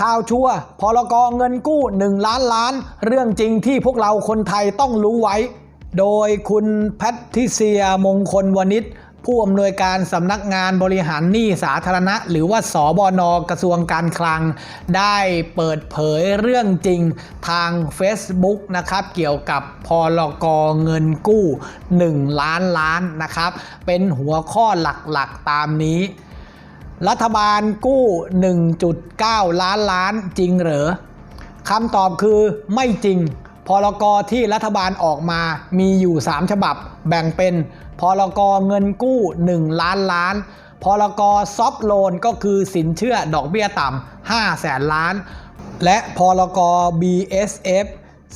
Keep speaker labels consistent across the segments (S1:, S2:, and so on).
S1: ข่าวชัวร์พลกเงินกู้ 1 ล้านล้าน เรื่องจริงที่พวกเราคนไทยต้องรู้ไว้ โดยคุณแพทิเซียมงคลวณิชผู้อำนวยการสำนักงานบริหารหนี้สาธารณะ หรือว่าสบนกระทรวงการคลัง ได้เปิดเผยเรื่องจริงทาง Facebook นะครับเกี่ยวกับพลกเงินกู้ 1 ล้านล้านนะครับ เป็นหัวข้อหลักๆตามนี้ รัฐบาลกู้ 1.9 ล้านล้านจริงหรือคำตอบคือไม่จริง พรกที่รัฐบาลออกมามีอยู่ 3 ฉบับ แบ่งเป็น พรกเงินกู้ 1 ล้านล้าน พรกซอฟโลนก็คือสินเชื่อดอกเบี้ยต่ำ5แสนล้าน และพรก BSF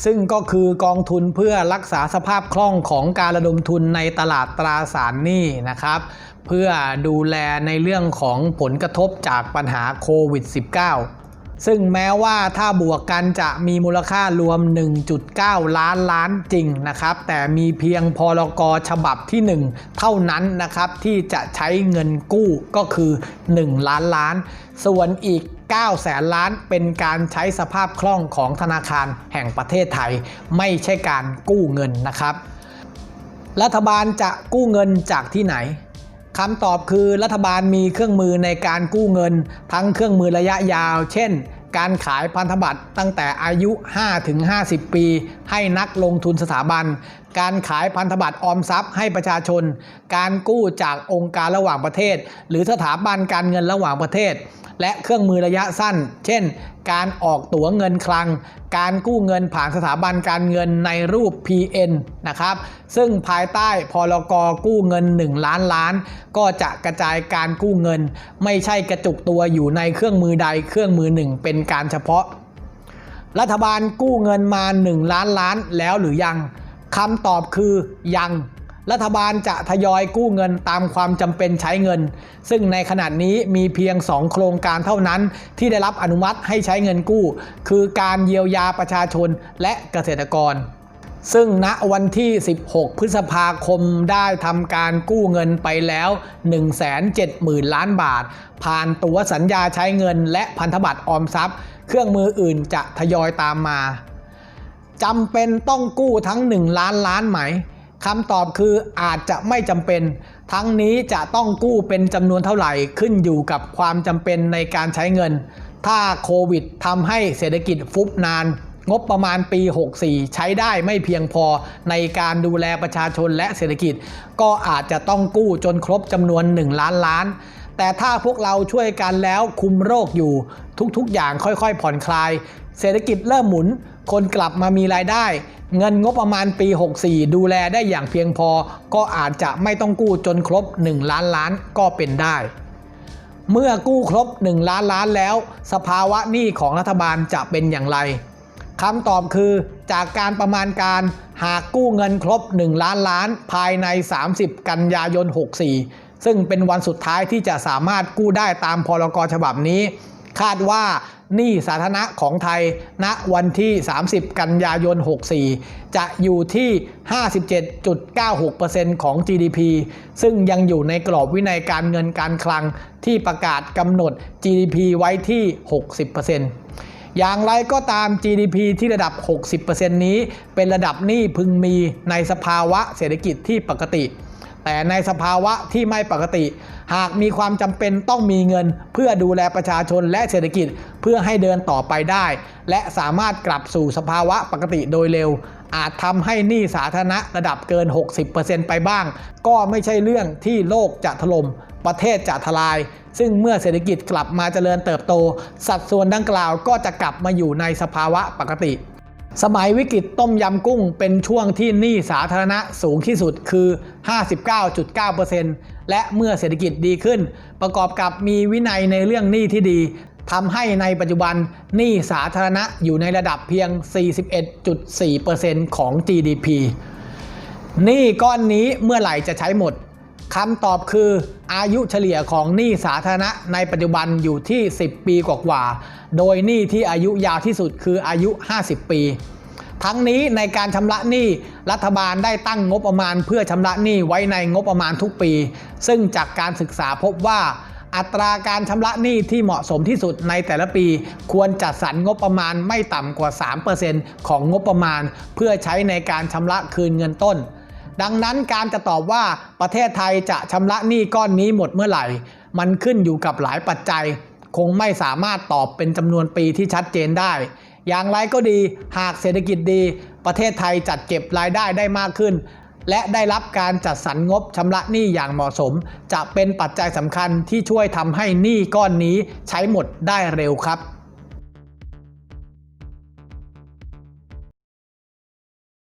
S1: ซึ่งก็คือกองทุนเพื่อรักษาสภาพคล่องของการระดมทุนในตลาดตราสารหนี้นะครับ เพื่อดูแลในเรื่องของผลกระทบจากปัญหาโควิด -19 ซึ่งแม้ว่าถ้าบวกกันจะมีมูลค่ารวม 1.9 ล้านล้านจริงนะครับ แต่มีเพียงพรกฉบับที่ 1 เท่านั้นนะครับ ที่จะใช้เงินกู้ก็คือ 1 ล้านล้าน ส่วนอีก9แสนล้านเป็นการใช้สภาพคล่องของธนาคารแห่งประเทศไทย ไม่ใช่การกู้เงินนะครับ รัฐบาลจะกู้เงินจากที่ไหน คำตอบคือรัฐบาลมีเครื่องมือในการกู้เงิน ทั้งเครื่องมือระยะยาว เช่น การขายพันธบัตรตั้งแต่อายุ 5-50 ปี ให้นักลงทุนสถาบัน การขายพันธบัตรออมทรัพย์ให้ประชาชน การกู้จากองค์การระหว่างประเทศ หรือสถาบันการเงินระหว่างประเทศ และเครื่องมือระยะสั้น เช่น การออกตั๋วเงินคลัง การกู้เงินผ่านสถาบันการเงินในรูป PN นะครับ ซึ่งภายใต้พรกกู้เงิน 1 ล้านล้าน ก็จะกระจายการกู้เงิน ไม่ใช่กระจุกตัวอยู่ในเครื่องมือใดเครื่องมือหนึ่งเป็นการเฉพาะ รัฐบาลกู้เงินมา 1 ล้านล้านแล้วหรือยังคำตอบคือยัง รัฐบาลจะทยอยกู้เงินตามความจำเป็นใช้เงิน ซึ่งในขณะนี้มีเพียง 2 โครงการเท่านั้น ที่ได้รับอนุมัติให้ใช้เงินกู้ คือการเยียวยาประชาชนและเกษตรกรซึ่งณวันที่ 16 พฤษภาคมได้ทำการกู้เงินไปแล้ว 170,000 ล้านบาท ผ่านตัวสัญญาใช้เงินและพันธบัตรออมทรัพย์ เครื่องมืออื่นจะทยอยตามมาจำเป็นต้องกู้ทั้ง 1 ล้านล้านไหม คำตอบคืออาจจะไม่จำเป็น ทั้งนี้จะต้องกู้เป็นจำนวนเท่าไหร่ขึ้นอยู่กับความจำเป็นในการใช้เงิน ถ้าโควิดทำให้เศรษฐกิจฟุบนาน งบประมาณปี 64 ใช้ได้ไม่เพียงพอในการดูแลประชาชนและเศรษฐกิจ ก็อาจจะต้องกู้จนครบจำนวน 1 ล้านล้านแต่ถ้าพวกเราช่วยกันแล้วคุมโรคอยู่ ทุกๆ อย่างค่อยๆ ผ่อนคลาย เศรษฐกิจเริ่มหมุน คนกลับมามีรายได้ เงินงบประมาณปี 64 ดูแลได้อย่างเพียงพอ ก็อาจจะไม่ต้องกู้จนครบ 1 ล้านล้านก็เป็นได้ เมื่อกู้ครบ 1 ล้านล้านแล้ว สภาวะหนี้ของรัฐบาลจะเป็นอย่างไรคำตอบคือจากการประมาณการหากกู้เงินครบ 1 ล้านล้าน ภายใน 30 กันยายน 64 ซึ่งเป็นวันสุดท้ายที่จะสามารถกู้ได้ตามพรกฉบับนี้ คาดว่าหนี้สาธารณะของไทยณวันที่ 30 กันยายน 64 จะอยู่ที่ 57.96%ของ GDP ซึ่งยังอยู่ในกรอบวินัยการเงินการคลังที่ประกาศกำหนด GDP ไว้ที่ 60%อย่างไรก็ตาม GDP ที่ระดับ 60%นี้ เป็นระดับหนี้พึงมีในสภาวะเศรษฐกิจที่ปกติ แต่ในสภาวะที่ไม่ปกติ หากมีความจำเป็นต้องมีเงิน เพื่อดูแลประชาชนและเศรษฐกิจเพื่อให้เดินต่อไปได้ และสามารถกลับสู่สภาวะปกติโดยเร็ว อาจทำให้หนี้สาธารณะระดับเกิน 60%ไปบ้าง ก็ไม่ใช่เรื่องที่โลกจะถล่มประเทศจะทลาย ซึ่งเมื่อเศรษฐกิจกลับมาเจริญเติบโต สัดส่วนดังกล่าวก็จะกลับมาอยู่ในสภาวะปกติ สมัยวิกฤตต้มยำกุ้งเป็นช่วงที่หนี้สาธารณะสูงที่สุดคือ 59.9%และเมื่อเศรษฐกิจดีขึ้น ประกอบกับมีวินัยในเรื่องหนี้ที่ดีทำให้ในปัจจุบันหนี้สาธารณะอยู่ในระดับเพียง 41.4%ของ GDP หนี้ก้อนนี้เมื่อไหร่จะใช้หมด คำตอบคืออายุเฉลี่ยของหนี้สาธารณะในปัจจุบันอยู่ที่ 10 ปีกว่าๆ โดยหนี้ที่อายุยาวที่สุดคืออายุ 50 ปี ทั้งนี้ในการชำระหนี้รัฐบาลได้ตั้งงบประมาณ เพื่อชำระหนี้ไว้ในงบประมาณทุกปี ซึ่งจากการศึกษาพบว่าอัตราการชำระหนี้ที่เหมาะสมที่สุดในแต่ละปี ควรจัดสรรงบประมาณไม่ต่ำกว่า 3%ของงบประมาณ เพื่อใช้ในการชำระคืนเงินต้น ดังนั้นการจะตอบว่าประเทศไทยจะชำระหนี้ก้อนนี้หมดเมื่อไหร่ มันขึ้นอยู่กับหลายปัจจัย คงไม่สามารถตอบเป็นจำนวนปีที่ชัดเจนได้ อย่างไรก็ดีหากเศรษฐกิจดี ประเทศไทยจัดเก็บรายได้ได้มากขึ้น และได้รับการจัดสรรงบชำระหนี้อย่างเหมาะสม จะเป็นปัจจัยสำคัญที่ช่วยทำให้หนี้ก้อนนี้ใช้หมดได้เร็วครับ